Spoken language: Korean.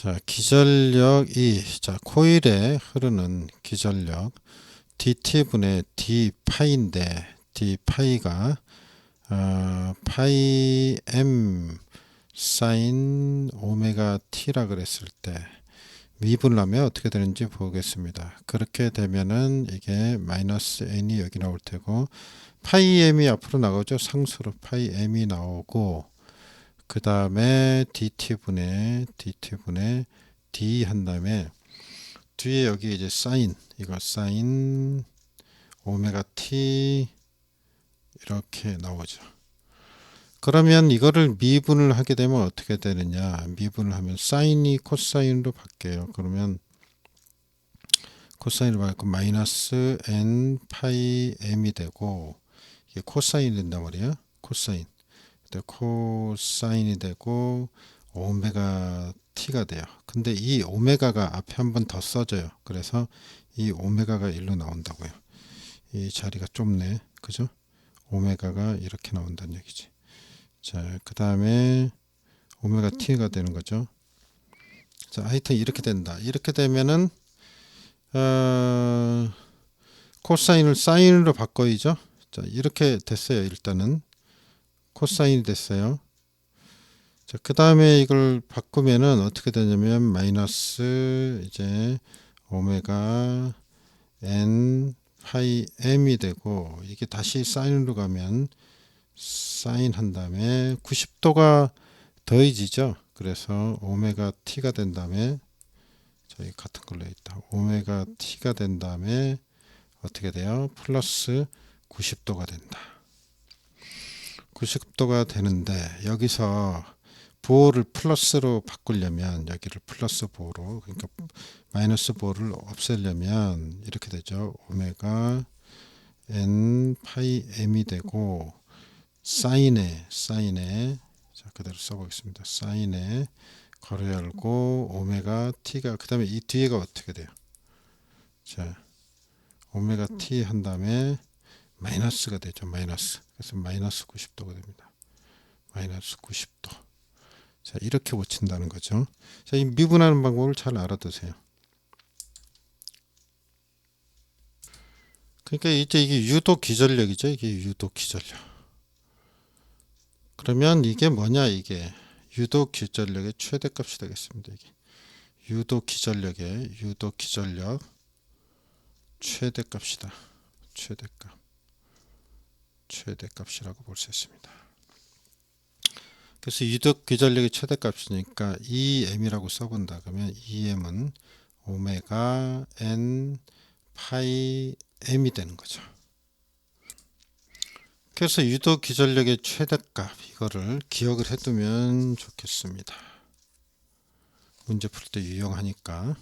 자, 기전력 E. 자, 코일에 흐르는 기전력 dt분의 d 파이인데 d 파이가 어, 파이 m 사인 오메가 t라 그랬을 때 미분을 하면 어떻게 되는지 보겠습니다. 그렇게 되면은 이게 마이너스 n이 여기 나올 테고 파이 m이 앞으로 나오죠. 상수로 파이 m이 나오고 그 다음에 dt분의 dt분의 d 한 다음에 뒤에 여기 이제 사인 이거 사인 오메가 t 이렇게 나오죠. 그러면 이거를 미분을 하게 되면 어떻게 되느냐? 미분을 하면 사인이 코사인으로 바뀌어요. 그러면 코사인으로 바뀌고 마이너스 n 파이 m이 되고 이게 코사인이 된단 말이에요. 코사인. 근데 코사인이 되고 오메가 t가 돼요. 근데 이 오메가가 앞에 한 번 더 써져요. 그래서 이 오메가가 일로 나온다고요. 이 자리가 좁네. 그죠? 오메가가 이렇게 나온다는 얘기지. 자, 그 다음에 오메가 t가 되는 거죠. 자, 하여튼 이렇게 된다. 이렇게 되면은 어, 코사인을 사인으로 바꿔야죠. 자, 이렇게 됐어요. 일단은 코사인이 됐어요. 자, 그 다음에 이걸 바꾸면은 어떻게 되냐면 마이너스 이제 오메가 n 파이 m이 되고 이게 다시 사인으로 가면 사인 한 다음에 90도가 더해지죠. 그래서 오메가 t가 된 다음에 저희 같은 걸로 있다. 오메가 t가 된 다음에 어떻게 돼요? 플러스 90도가 된다. 90도가 되는데 여기서 보호를 플러스로 바꾸려면 여기를 플러스 보호로 그러니까 마이너스 보호를 없애려면 이렇게 되죠. 오메가 n 파이 m이 되고 사인에 사인에 자 그대로 써보겠습니다. 사인에 괄호 열고 오메가 t가 그 다음에 이 뒤에가 어떻게 돼요? 자 오메가 t 한 다음에 마이너스가 되죠. 마이너스 그래서 마이너스 90도가 됩니다. 마이너스 90도 자 이렇게 고친다는 거죠. 자 이 미분하는 방법을 잘 알아두세요. 그러니까 이제 이게 유도 기전력이죠. 이게 유도 기전력. 그러면 이게 뭐냐 이게 유도 기전력의 최대값이 되겠습니다. 이게 유도 기전력의 유도 기전력 최대값이다. 최대값. 최대값이라고 볼 수 있습니다. 그래서 유도 기전력의 최대값이니까 EM이라고 써본다 그러면 EM은 오메가 n 파이 m이 되는 거죠. 그래서 유도 기전력의 최대값 이거를 기억을 해두면 좋겠습니다. 문제 풀 때 유용하니까.